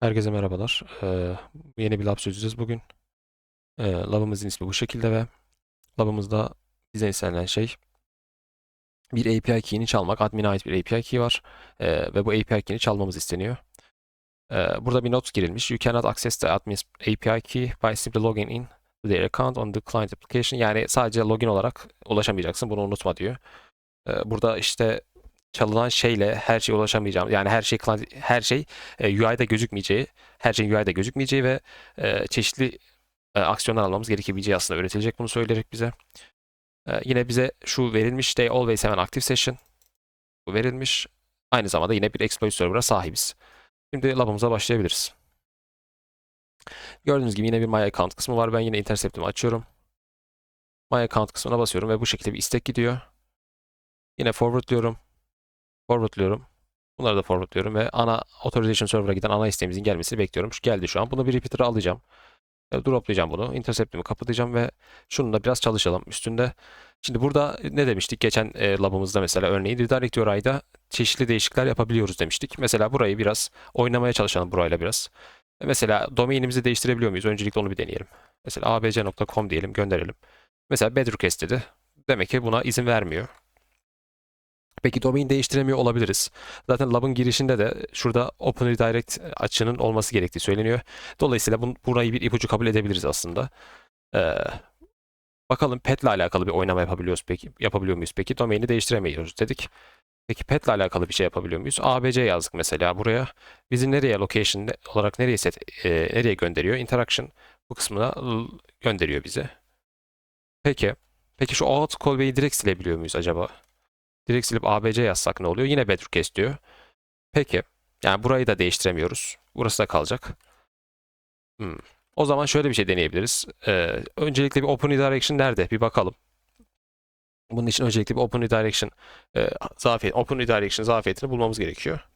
Herkese merhabalar. Ee, yeni bir lab çözeceğiz bugün. Ee, labımızın ismi bu şekilde ve labımızda bize istenilen şey bir API key'ini çalmak. Admin'e ait bir API key var Ee, ve bu API key'ini çalmamız isteniyor. Ee, burada bir not girilmiş. You cannot access the admin's API key by simply logging in to their account on the client application. Yani sadece login olarak ulaşamayacaksın. Bunu unutma diyor. Ee, burada işte çalınan şeyle her şeye ulaşamayacağım. Yani her şey her şey e, UI'de gözükmeyeceği, her şeyin UI'de gözükmeyeceği ve e, çeşitli e, aksiyonlar almamız gerekebileceği aslında öğretilecek bunu söyleyerek bize. Yine bize şu verilmiş they always have active session. Bu verilmiş. Aynı zamanda yine bir exploit server'a sahibiz. Şimdi labımıza başlayabiliriz. Gördüğünüz gibi yine bir my account kısmı var. Ben yine intercept'imi açıyorum. My account kısmına basıyorum ve bu şekilde bir istek gidiyor. Yine forward diyorum. Forwardlıyorum. Bunları da forwardlıyorum ve ana authorization server'a giden ana isteğimizin gelmesini bekliyorum. Şu geldi şu an. Bunu bir repeater'a alacağım. E, Droplayacağım bunu. Intercept'imi kapatacağım ve şununla biraz çalışalım üstünde. Şimdi burada ne demiştik geçen e, labımızda mesela örneğin redirect URI'da çeşitli değişiklikler yapabiliyoruz demiştik. Mesela burayı biraz oynamaya çalışalım burayla biraz. E, Mesela domainimizi değiştirebiliyor muyuz? Öncelikle onu bir deneyelim. Mesela abc.com diyelim gönderelim. Mesela bad request dedi. Demek ki buna izin vermiyor. Peki domain değiştiremiyor olabiliriz. Zaten lab'ın girişinde de şurada Open Redirect açığının olması gerektiği söyleniyor. Dolayısıyla bun, burayı bir ipucu kabul edebiliriz aslında. Ee, bakalım pet'le alakalı bir oynama yapabiliyoruz peki. Yapabiliyor muyuz peki? Domaini değiştiremiyoruz dedik. Peki pet'le alakalı bir şey yapabiliyor muyuz? ABC yazdık mesela buraya. Bizi nereye location olarak nereye set e, nereye gönderiyor? Interaction bu kısmına gönderiyor bize. Peki. Peki şu out callback'i direkt silebiliyor muyuz acaba? Direkt silip ABC yazsak ne oluyor? Yine request diyor. Peki. Yani burayı da değiştiremiyoruz. Burası da kalacak. Hmm. O zaman şöyle bir şey deneyebiliriz. Ee, öncelikle bir open redirection nerede? Bir bakalım. Bunun için öncelikle bir open redirection e, zafiyet, open redirection zafiyetini bulmamız gerekiyor.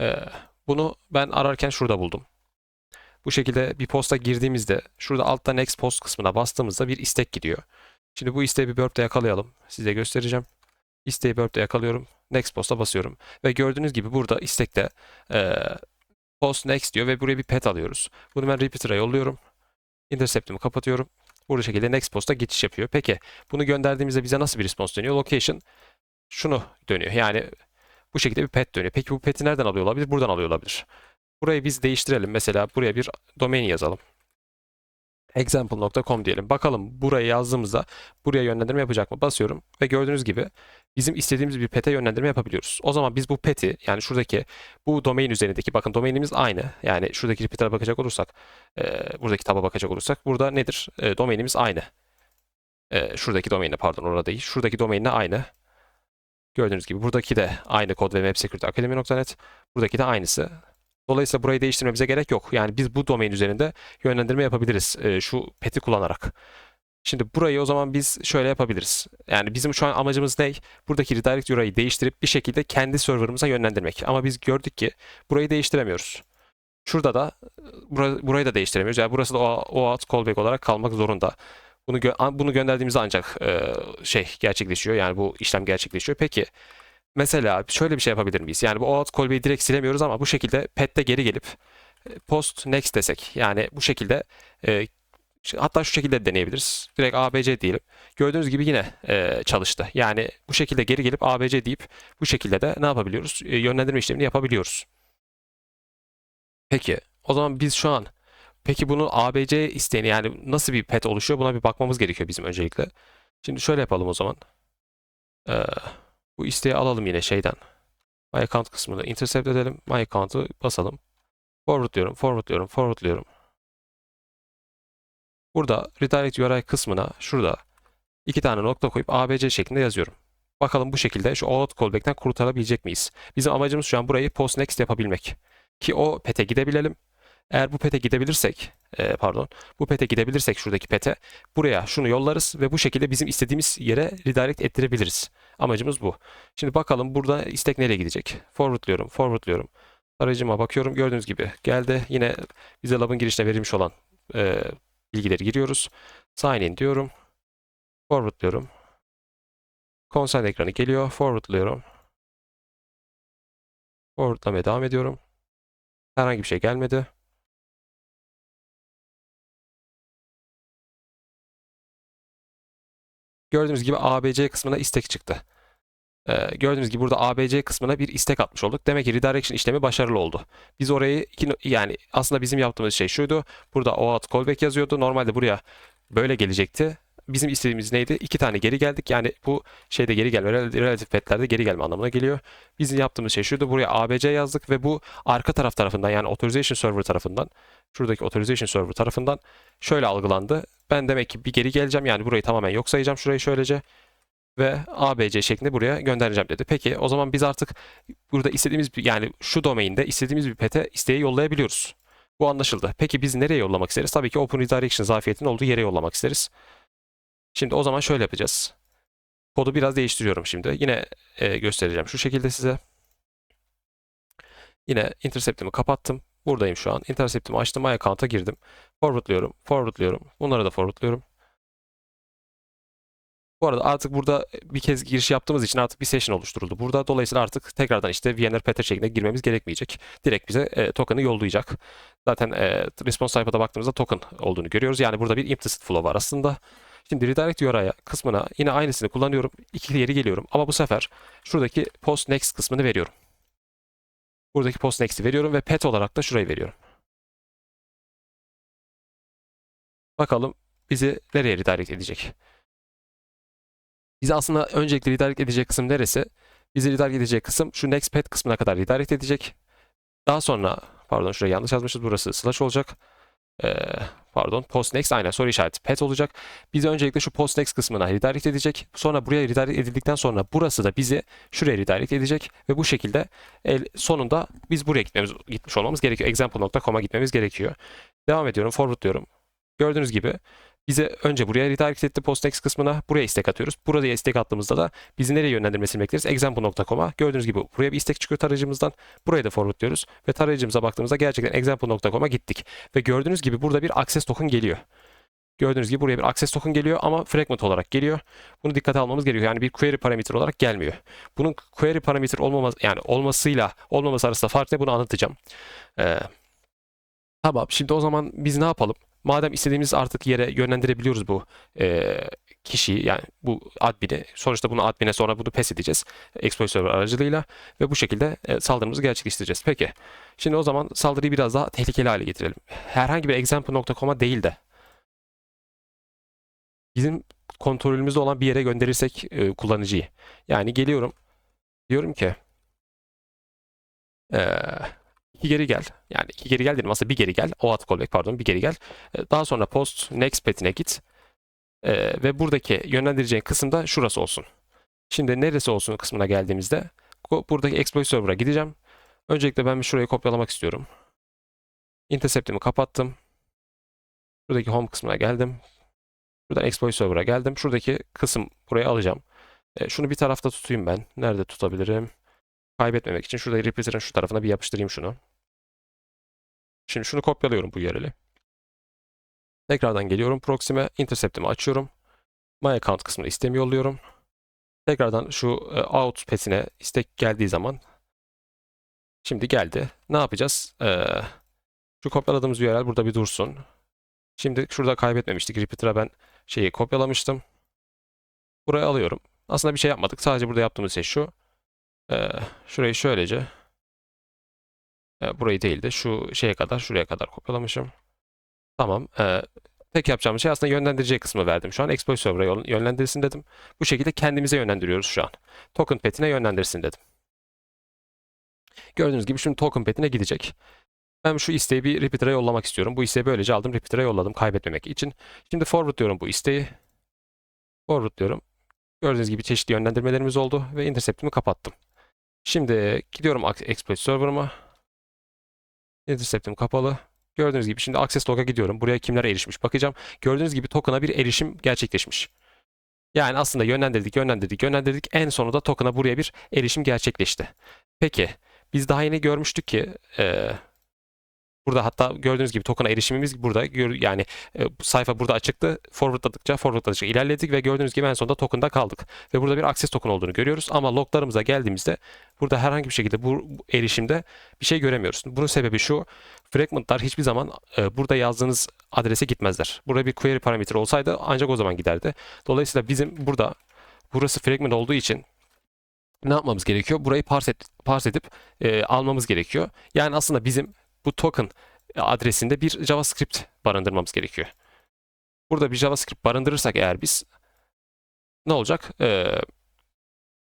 Ee, bunu ben ararken şurada buldum. Bu şekilde bir posta girdiğimizde şurada altta next post kısmına bastığımızda bir istek gidiyor. Şimdi bu isteği bir burp'te yakalayalım. Size göstereceğim. İsteği burp'te yakalıyorum. Next post'a basıyorum. Ve gördüğünüz gibi burada istekte eee, post next diyor ve buraya bir pet alıyoruz. Bunu ben repeater'a yolluyorum. Intercept'imi kapatıyorum. Bu şekilde next post'a geçiş yapıyor. Peki bunu gönderdiğimizde bize nasıl bir response dönüyor? Location şunu dönüyor. Yani bu şekilde bir pet dönüyor. Peki bu pet'i nereden alıyor olabilir? Buradan alıyor olabilir. Burayı biz değiştirelim. Mesela buraya bir domain yazalım. Example.com diyelim. Bakalım buraya yazdığımızda buraya yönlendirme yapacak mı? Basıyorum ve gördüğünüz gibi bizim istediğimiz bir pet'e yönlendirme yapabiliyoruz. O zaman biz bu pet'i yani şuradaki bu domain üzerindeki bakın domainimiz aynı. Yani şuradaki repeater'a bakacak olursak e, buradaki taba bakacak olursak burada nedir? E, domainimiz aynı. E, şuradaki domainle pardon orada değil. Şuradaki domainle aynı. Gördüğünüz gibi buradaki de aynı kod ve websecurityacademy.net. Buradaki de aynısı. Dolayısıyla burayı değiştirmemize gerek yok. Yani biz bu domain üzerinde yönlendirme yapabiliriz e, şu pet'i kullanarak. Şimdi burayı o zaman biz şöyle yapabiliriz. Yani bizim şu an amacımız ne? Buradaki redirect URI'yi değiştirip bir şekilde kendi serverımıza yönlendirmek. Ama biz gördük ki burayı değiştiremiyoruz. Şurada da bura- burayı da değiştiremiyoruz. Yani burası da o, o out callback olarak kalmak zorunda. Bunu gö- bunu gönderdiğimizde ancak e, şey gerçekleşiyor. Yani bu işlem gerçekleşiyor. Peki mesela şöyle bir şey yapabilir miyiz? Yani bu out callback'i direkt silemiyoruz ama bu şekilde pet'te geri gelip e, post next desek. Yani bu şekilde e, hatta şu şekilde de deneyebiliriz. Direkt ABC diyelim. Gördüğünüz gibi yine e, çalıştı. Yani bu şekilde geri gelip ABC deyip bu şekilde de ne yapabiliyoruz? E, yönlendirme işlemini yapabiliyoruz. Peki o zaman biz şu an peki bunu ABC isteğini yani nasıl bir pet oluşuyor buna bir bakmamız gerekiyor bizim öncelikle. Şimdi şöyle yapalım o zaman. Ee, bu isteği alalım yine şeyden. My account kısmını intercept edelim. My account'u basalım. Forward diyorum, forward diyorum, forward diyorum. Burada redirect URI kısmına şurada iki tane nokta koyup ABC şeklinde yazıyorum. Bakalım bu şekilde şu out callback'ten kurtarabilecek miyiz? Bizim amacımız şu an burayı post next yapabilmek. Ki o pete gidebilelim. Eğer bu pete gidebilirsek, e, pardon, bu pete gidebilirsek şuradaki pete buraya şunu yollarız ve bu şekilde bizim istediğimiz yere redirect ettirebiliriz. Amacımız bu. Şimdi bakalım burada istek nereye gidecek? Forwardlıyorum, forwardlıyorum. Aracıma bakıyorum. Gördüğünüz gibi geldi. Yine bize lab'ın girişine verilmiş olan e, bilgileri giriyoruz. Sign in diyorum. Forwardlıyorum. Konsol ekranı geliyor. Forwardlıyorum. Forwardlamaya devam ediyorum. Herhangi bir şey gelmedi. Gördüğünüz gibi ABC kısmına istek çıktı. Ee, gördüğünüz gibi burada ABC kısmına bir istek atmış olduk. Demek ki redirection işlemi başarılı oldu. Biz orayı yani aslında bizim yaptığımız şey şuydu. Burada OAuth callback yazıyordu. Normalde buraya böyle gelecekti. Bizim istediğimiz neydi? İki tane geri geldik. Yani bu şeyde geri gelme, rel- relative pethlerde geri gelme anlamına geliyor. Bizim yaptığımız şey şuydu. Buraya ABC yazdık ve bu arka taraf tarafından yani authorization server tarafından şuradaki authorization server tarafından şöyle algılandı. Ben demek ki bir geri geleceğim. Yani burayı tamamen yok sayacağım şurayı şöylece ve ABC şeklinde buraya göndereceğim dedi. Peki o zaman biz artık burada istediğimiz bir yani şu domainde istediğimiz bir pete isteği yollayabiliyoruz. Bu anlaşıldı. Peki biz nereye yollamak isteriz? Tabii ki Open Redirection zafiyetinin olduğu yere yollamak isteriz. Şimdi o zaman şöyle yapacağız. Kodu biraz değiştiriyorum şimdi. Yine e, göstereceğim şu şekilde size. Yine intercept'imi kapattım. Buradayım şu an. Intercept'imi açtım. My account'a girdim. Forwardlıyorum. Forwardlıyorum. Bunları da forwardlıyorum. Bu arada artık burada bir kez giriş yaptığımız için artık bir session oluşturuldu. Burada dolayısıyla artık tekrardan işte VNR PT şeklinde girmemiz gerekmeyecek. Direkt bize e, token'ı yollayacak. Zaten e, response type'a da baktığımızda token olduğunu görüyoruz. Yani burada bir implicit flow var aslında. Şimdi redirect URI kısmına yine aynısını kullanıyorum. İki yeri geliyorum. Ama bu sefer şuradaki post next kısmını veriyorum. Buradaki post next'i veriyorum ve pet olarak da şurayı veriyorum. Bakalım bizi nereye redirect edecek. Bizi aslında öncelikle redirect edecek kısım neresi? Bizi redirect edecek kısım şu next pet kısmına kadar redirect edecek. Daha sonra pardon şuraya yanlış yazmışız. Burası slash olacak. Ee, pardon post next aynen soru işareti pet olacak. Bizi öncelikle şu post next kısmına redirect edecek. Sonra buraya redirect edildikten sonra burası da bizi şuraya redirect edecek ve bu şekilde el, sonunda biz buraya gitmemiz gitmiş olmamız gerekiyor. Example.com'a gitmemiz gerekiyor. Devam ediyorum. Forward diyorum. Gördüğünüz gibi bize önce buraya redirect etti postnext kısmına. Buraya istek atıyoruz. Buraya istek attığımızda da bizi nereye yönlendirmesini bekleriz? Example.com'a. Gördüğünüz gibi buraya bir istek çıkıyor tarayıcımızdan. Buraya da forward diyoruz. Ve tarayıcımıza baktığımızda gerçekten example.com'a gittik. Ve gördüğünüz gibi burada bir access token geliyor. Gördüğünüz gibi buraya bir access token geliyor ama fragment olarak geliyor. Bunu dikkate almamız gerekiyor. Yani bir query parametre olarak gelmiyor. Bunun query parametre olmaması yani olmasıyla olmaması arasında fark ne bunu anlatacağım. Ee, tamam şimdi o zaman biz ne yapalım? Madem istediğimiz artık yere yönlendirebiliyoruz bu e, kişiyi yani bu admini sonuçta bunu admine sonra bunu pes edeceğiz exploit aracılığıyla ve bu şekilde e, saldırımızı gerçekleştireceğiz. Peki şimdi o zaman saldırıyı biraz daha tehlikeli hale getirelim. Herhangi bir example.com'a değil de bizim kontrolümüzde olan bir yere gönderirsek e, kullanıcıyı. Yani geliyorum diyorum ki eee iki geri gel. Yani iki geri gel dedim aslında bir geri gel. O at callback pardon bir geri gel. E, Daha sonra post next pet'ine git. E, ve buradaki yönlendireceğin kısımda şurası olsun. Şimdi neresi olsun kısmına geldiğimizde bu- buradaki exploit server'a gideceğim. Öncelikle ben bir şurayı kopyalamak istiyorum. Intercept'imi kapattım. Buradaki home kısmına geldim. Buradan exploit server'a geldim. Şuradaki kısım buraya alacağım. E, şunu bir tarafta tutayım ben. Nerede tutabilirim? Kaybetmemek için şurada repeater'ın şu tarafına bir yapıştırayım şunu. Şimdi şunu kopyalıyorum bu URL'i. Tekrardan geliyorum proxy'me, intercept'imi açıyorum. My account kısmına istemi yolluyorum. Tekrardan şu e, out pet'ine istek geldiği zaman şimdi geldi. Ne yapacağız? Ee, şu kopyaladığımız URL burada bir dursun. Şimdi şurada kaybetmemiştik. Repeater'a ben şeyi kopyalamıştım. Buraya alıyorum. Aslında bir şey yapmadık. Sadece burada yaptığımız şey şu. Ee, şurayı şöylece e, burayı değil de şu şeye kadar şuraya kadar kopyalamışım. Tamam. e, tek yapacağımız şey aslında yönlendireceği kısmı verdim. Şu an exploit server'a yönlendirsin dedim. Bu şekilde kendimize yönlendiriyoruz şu an. Token pet'ine yönlendirsin dedim. Gördüğünüz gibi şimdi token pet'ine gidecek. Ben şu isteği bir repeater'a yollamak istiyorum. Bu isteği böylece aldım repeater'a yolladım kaybetmemek için. Şimdi forward diyorum bu isteği. Forward diyorum. Gördüğünüz gibi çeşitli yönlendirmelerimiz oldu ve intercept'imi kapattım. Şimdi gidiyorum exploit server'ıma. Intercept'im kapalı. Gördüğünüz gibi şimdi access log'a gidiyorum. Buraya kimler erişmiş bakacağım. Gördüğünüz gibi token'a bir erişim gerçekleşmiş. Yani aslında yönlendirdik, yönlendirdik, yönlendirdik. En sonunda token'a buraya bir erişim gerçekleşti. Peki biz daha yeni görmüştük ki e, Burada hatta gördüğünüz gibi token'a erişimimiz burada. Yani e, sayfa burada açıktı. Forwardladıkça forwardladıkça ilerledik ve gördüğünüz gibi en sonunda token'da kaldık. Ve burada bir access token olduğunu görüyoruz. Ama loglarımıza geldiğimizde burada herhangi bir şekilde bu erişimde bir şey göremiyoruz. Bunun sebebi şu. Fragment'lar hiçbir zaman e, burada yazdığınız adrese gitmezler. Burada bir query parametre olsaydı ancak o zaman giderdi. Dolayısıyla bizim burada burası fragment olduğu için ne yapmamız gerekiyor? Burayı parse, et, parse edip e, almamız gerekiyor. Yani aslında bizim bu token adresinde bir JavaScript barındırmamız gerekiyor. Burada bir JavaScript barındırırsak eğer biz ne olacak? Ee,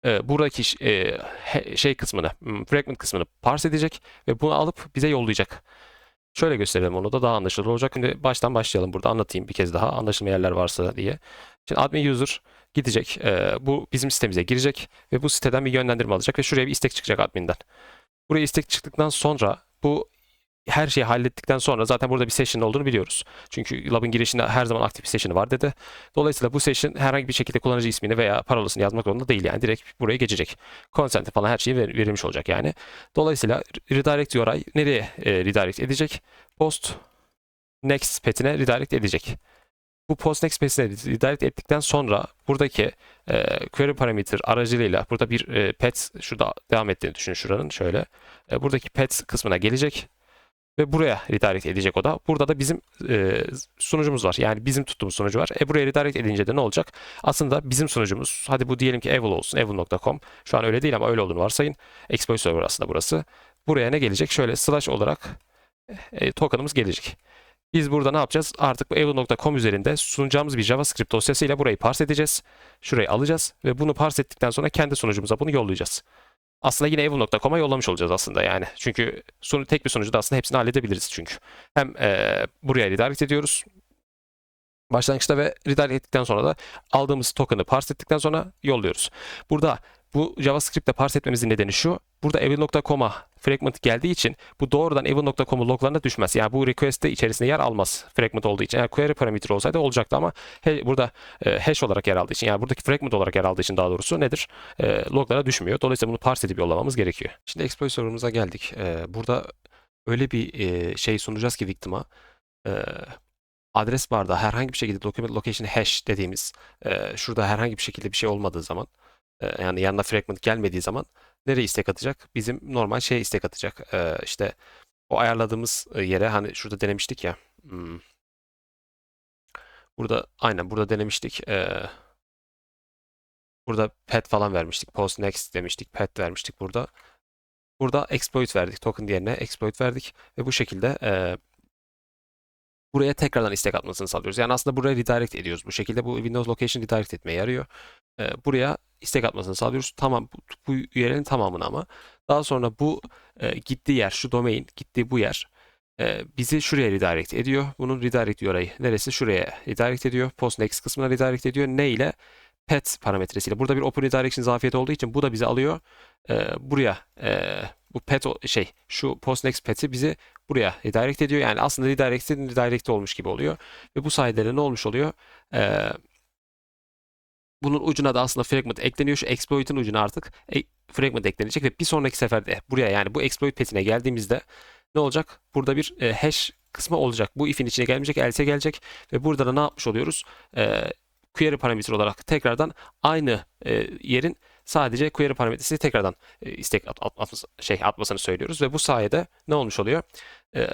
e, buradaki e, he- şey kısmını, hmm, fragment kısmını parse edecek ve bunu alıp bize yollayacak. Şöyle gösterelim onu da daha anlaşılır olacak. Şimdi baştan başlayalım burada anlatayım bir kez daha anlaşılma yerler varsa diye. Şimdi admin user gidecek. e, bu bizim sitemize girecek ve bu siteden bir yönlendirme alacak ve şuraya bir istek çıkacak adminden. Buraya istek çıktıktan sonra bu her şeyi hallettikten sonra zaten burada bir session olduğunu biliyoruz. Çünkü lab'ın girişinde her zaman aktif bir session var dedi. Dolayısıyla bu session herhangi bir şekilde kullanıcı ismini veya parolasını yazmak zorunda değil yani direkt buraya geçecek. Consent falan her şeyi ver- verilmiş olacak yani. Dolayısıyla redirect URI nereye e, redirect edecek? Post next petine redirect edecek. Bu post next petine redirect ettikten sonra buradaki e, query parameter aracılığıyla burada bir e, pet şurada devam ettiğini düşünün şuranın şöyle. E, buradaki pet kısmına gelecek ve buraya redirect edecek o da. Burada da bizim e, sunucumuz var. Yani bizim tuttuğumuz sunucu var. E buraya redirect edince de ne olacak? Aslında bizim sunucumuz, hadi bu diyelim ki Evil olsun, evil.com. Şu an öyle değil ama öyle olduğunu varsayın. Exploit server aslında burası. Buraya ne gelecek? Şöyle slash olarak e, token'ımız gelecek. Biz burada ne yapacağız? Artık bu evil.com üzerinde sunacağımız bir JavaScript dosyasıyla burayı parse edeceğiz. Şurayı alacağız ve bunu parse ettikten sonra kendi sunucumuza bunu yollayacağız aslında yine evil.com'a yollamış olacağız aslında yani. Çünkü sunu, tek bir sunucuda aslında hepsini halledebiliriz çünkü. Hem e, buraya redirect ediyoruz. Başlangıçta ve redirect ettikten sonra da aldığımız token'ı parse ettikten sonra yolluyoruz. Burada bu JavaScript'te parse etmemizin nedeni şu. Burada evil.com'a fragment geldiği için bu doğrudan evil.com'un loglarına düşmez. Yani bu request'te içerisinde yer almaz fragment olduğu için. Eğer query parametre olsaydı olacaktı ama he- burada e, hash olarak yer aldığı için yani buradaki fragment olarak yer aldığı için daha doğrusu nedir? E, loglara düşmüyor. Dolayısıyla bunu parse edip yollamamız gerekiyor. Şimdi exploit server'ımıza geldik. E, burada öyle bir e, şey sunacağız ki victim'a e, adres barda herhangi bir şekilde document location hash dediğimiz e, şurada herhangi bir şekilde bir şey olmadığı zaman yani yanına fragment gelmediği zaman nereye istek atacak? Bizim normal şeye istek atacak. E, işte o ayarladığımız yere hani şurada denemiştik ya. hmm, Burada aynen burada denemiştik. Burada pet falan vermiştik. Post next demiştik. Pet vermiştik burada. Burada exploit verdik. Token diğerine exploit verdik. Ve bu şekilde e, buraya tekrardan istek atmasını sağlıyoruz. Yani aslında buraya redirect ediyoruz. Bu şekilde bu Windows Location redirect etmeye yarıyor. E, buraya istek atmasını sağlıyoruz. Tamam bu, bu URL'in tamamını ama. Daha sonra bu e, gittiği yer, şu domain gittiği bu yer e, bizi şuraya redirect ediyor. Bunun redirect URI neresi? Şuraya redirect ediyor. Post next kısmına redirect ediyor. Ne ile? Pet parametresiyle. Burada bir open redirection zafiyeti olduğu için bu da bizi alıyor. E, buraya e, bu pet şey şu post next pet'i bizi buraya redirect ediyor. Yani aslında redirect'in redirect olmuş gibi oluyor. Ve bu sayede de ne olmuş oluyor? E, bunun ucuna da aslında fragment ekleniyor. Şu exploit'in ucuna artık e- fragment eklenecek ve bir sonraki seferde buraya yani bu exploit petine geldiğimizde ne olacak? Burada bir e, hash kısmı olacak. Bu if'in içine gelmeyecek, else gelecek ve burada da ne yapmış oluyoruz? E, query parametre olarak tekrardan aynı e, yerin sadece query parametresini tekrardan e, istek at, at- atması- şey atmasını söylüyoruz ve bu sayede ne olmuş oluyor? E,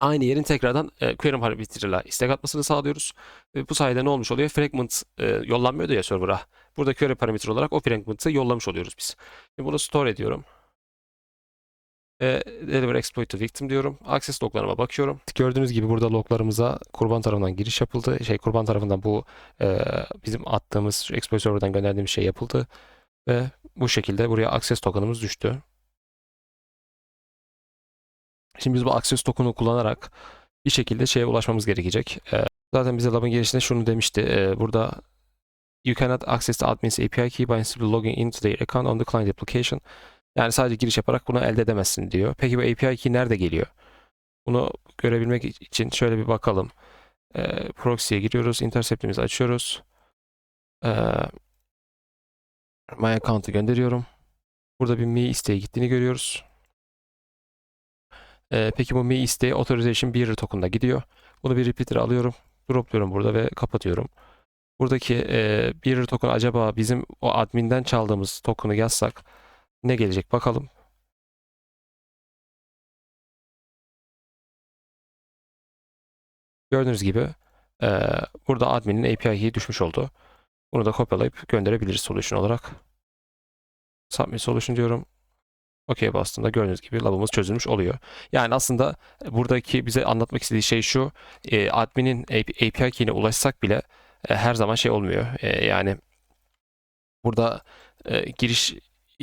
aynı yerin tekrardan e, query parametreyle istek atmasını sağlıyoruz. Ve bu sayede ne olmuş oluyor? Fragment e, yollanmıyordu ya server'a. Burada query parametre olarak o fragment'ı yollamış oluyoruz biz. Şimdi bunu store ediyorum. E, deliver exploit to victim diyorum. Access loglarıma bakıyorum. Gördüğünüz gibi burada loglarımıza kurban tarafından giriş yapıldı. Şey kurban tarafından bu e, bizim attığımız exploit server'dan gönderdiğimiz şey yapıldı. Ve bu şekilde buraya access token'ımız düştü. Şimdi biz bu access token'ı kullanarak bir şekilde şeye ulaşmamız gerekecek. E, zaten bize lab'ın girişinde şunu demişti. E, burada You cannot access the admin's API key by simply logging into their account on the client application. Yani sadece giriş yaparak bunu elde edemezsin diyor. Peki bu API key nerede geliyor? Bunu görebilmek için şöyle bir bakalım. Ee, proxy'ye giriyoruz. Intercept'imizi açıyoruz. Ee, my account'ı gönderiyorum. Burada bir me isteği gittiğini görüyoruz. Ee, peki bu mi isteği authorization bearer token'da gidiyor. Bunu bir repeater alıyorum. Dropluyorum burada ve kapatıyorum. Buradaki e, bearer token acaba bizim o adminden çaldığımız token'ı yazsak ne gelecek bakalım. Gördüğünüz gibi e, burada admin'in API key'i düşmüş oldu. Bunu da kopyalayıp gönderebiliriz solution olarak. Submit solution diyorum. OK bastığımda gördüğünüz gibi labımız çözülmüş oluyor. Yani aslında buradaki bize anlatmak istediği şey şu. E, admin'in API key'ine ulaşsak bile e, her zaman şey olmuyor. E, yani burada e, giriş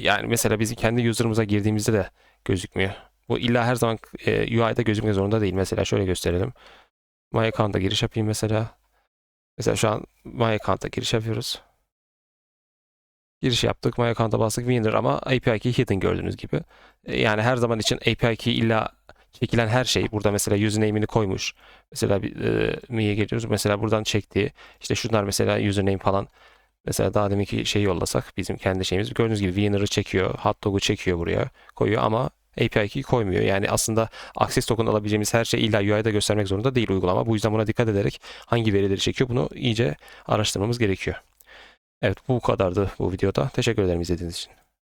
yani mesela bizim kendi user'ımıza girdiğimizde de gözükmüyor. Bu illa her zaman e, UI'da gözükmek zorunda değil. Mesela şöyle gösterelim. My account'a giriş yapayım mesela. Mesela şu an My account'a giriş yapıyoruz. Giriş yaptık. My account'a bastık. Winner ama API key hidden gördüğünüz gibi. E, Yani her zaman için API key illa çekilen her şey. Burada mesela username'ini koymuş. Mesela bir e, mi'ye geliyoruz. Mesela buradan çektiği işte şunlar mesela username falan. Mesela daha deminki şeyi yollasak bizim kendi şeyimiz. Gördüğünüz gibi Winner'ı çekiyor. Hot dog'u çekiyor buraya. Koyuyor ama API key koymuyor. Yani aslında access token alabileceğimiz her şey illa UI'da göstermek zorunda değil uygulama. Bu yüzden buna dikkat ederek hangi verileri çekiyor bunu iyice araştırmamız gerekiyor. Evet bu kadardı bu videoda. Teşekkür ederim izlediğiniz için.